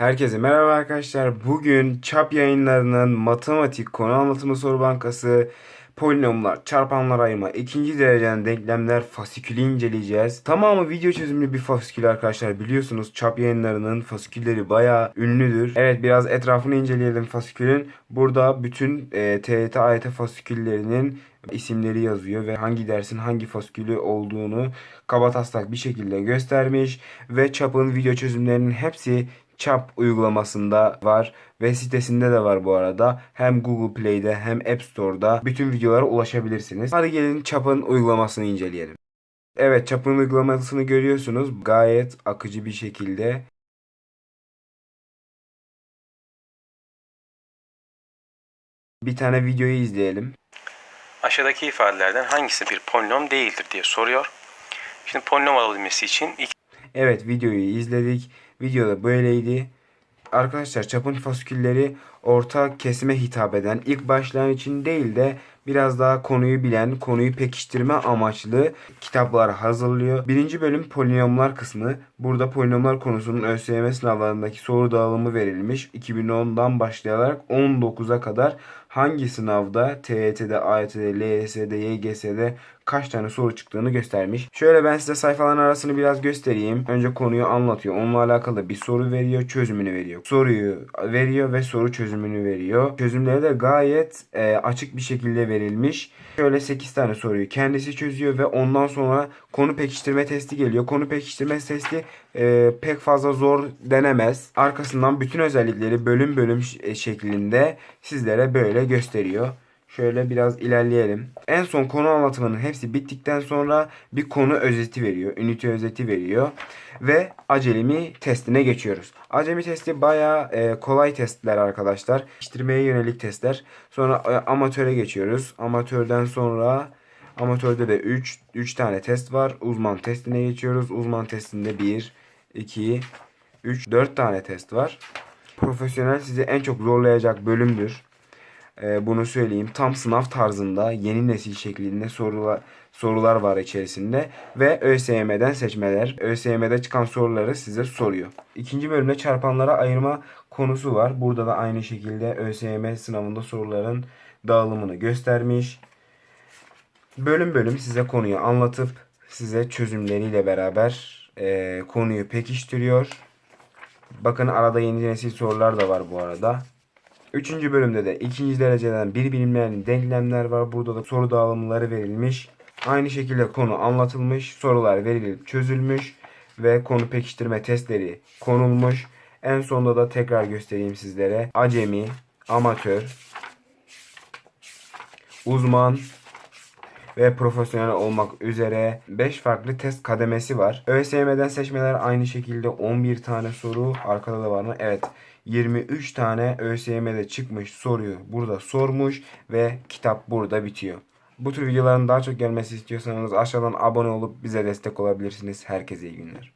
Herkese merhaba arkadaşlar. Bugün çap yayınlarının matematik konu anlatımı soru bankası, polinomlar, çarpanlar ayırma, ikinci dereceden denklemler, fasikülü inceleyeceğiz. Tamamı video çözümlü bir fasikül arkadaşlar. Biliyorsunuz çap yayınlarının fasikülleri bayağı ünlüdür. Evet biraz etrafını inceleyelim fasikülün. Burada bütün e, TYT AYT fasiküllerinin isimleri yazıyor ve hangi dersin hangi fasikülü olduğunu kabataslak bir şekilde göstermiş ve çapın video çözümlerinin hepsi Çap uygulamasında var ve sitesinde de var bu arada. Hem Google Play'de hem App Store'da bütün videolara ulaşabilirsiniz. Hadi gelin Çap'ın uygulamasını inceleyelim. Evet Çap'ın uygulamasını görüyorsunuz. Gayet akıcı bir şekilde. Bir tane videoyu izleyelim. Aşağıdaki ifadelerden hangisi bir polinom değildir diye soruyor. Şimdi polinom alabilmesi için iki Evet videoyu izledik. Videoda böyleydi. Arkadaşlar çapın fasikülleri orta kesime hitap eden ilk başlayan için değil de biraz daha konuyu bilen, konuyu pekiştirme amaçlı kitaplar hazırlıyor. Birinci bölüm polinomlar kısmı. Burada polinomlar konusunun ÖSYM sınavlarındaki soru dağılımı verilmiş. 2010'dan başlayarak 19'a kadar hangi sınavda TYT'de, AYT'de, LYS'de, YGS'de kaç tane soru çıktığını göstermiş. Şöyle ben size sayfaların arasını biraz göstereyim. Önce konuyu anlatıyor. Onunla alakalı bir soru veriyor, çözümünü veriyor. Soruyu veriyor ve soru çözümünü veriyor. Çözümleri de gayet e, açık bir şekilde verilmiş. Şöyle 8 tane soruyu kendisi çözüyor ve ondan sonra konu pekiştirme testi geliyor. Konu pekiştirme testi e, pek fazla zor denemez. Arkasından bütün özellikleri bölüm bölüm ş- şeklinde sizlere böyle gösteriyor. Şöyle biraz ilerleyelim. En son konu anlatımının hepsi bittikten sonra bir konu özeti veriyor. Ünite özeti veriyor. Ve acelemi testine geçiyoruz. Acemi testi bayağı e, kolay testler arkadaşlar. Pekiştirmeye yönelik testler. Sonra e, amatöre geçiyoruz. Amatörden sonra amatörde de 3 3 tane test var. Uzman testine geçiyoruz. Uzman testinde 1 2 3 4 tane test var. Profesyonel sizi en çok zorlayacak bölümdür. Ee, bunu söyleyeyim. Tam sınav tarzında yeni nesil şeklinde sorular sorular var içerisinde ve ÖSYM'den seçmeler. ÖSYM'de çıkan soruları size soruyor. İkinci bölümde çarpanlara ayırma konusu var. Burada da aynı şekilde ÖSYM sınavında soruların dağılımını göstermiş. Bölüm bölüm size konuyu anlatıp size çözümleriyle beraber e, konuyu pekiştiriyor. Bakın arada yeni nesil sorular da var bu arada. Üçüncü bölümde de ikinci dereceden bir bilinmeyen denklemler var. Burada da soru dağılımları verilmiş. Aynı şekilde konu anlatılmış, sorular verilip çözülmüş ve konu pekiştirme testleri konulmuş. En sonunda da tekrar göstereyim sizlere. Acemi, amatör, uzman ve profesyonel olmak üzere 5 farklı test kademesi var. ÖSYM'den seçmeler aynı şekilde 11 tane soru. Arkada da var mı? Evet. 23 tane ÖSYM'de çıkmış soruyu burada sormuş ve kitap burada bitiyor. Bu tür videoların daha çok gelmesi istiyorsanız aşağıdan abone olup bize destek olabilirsiniz. Herkese iyi günler.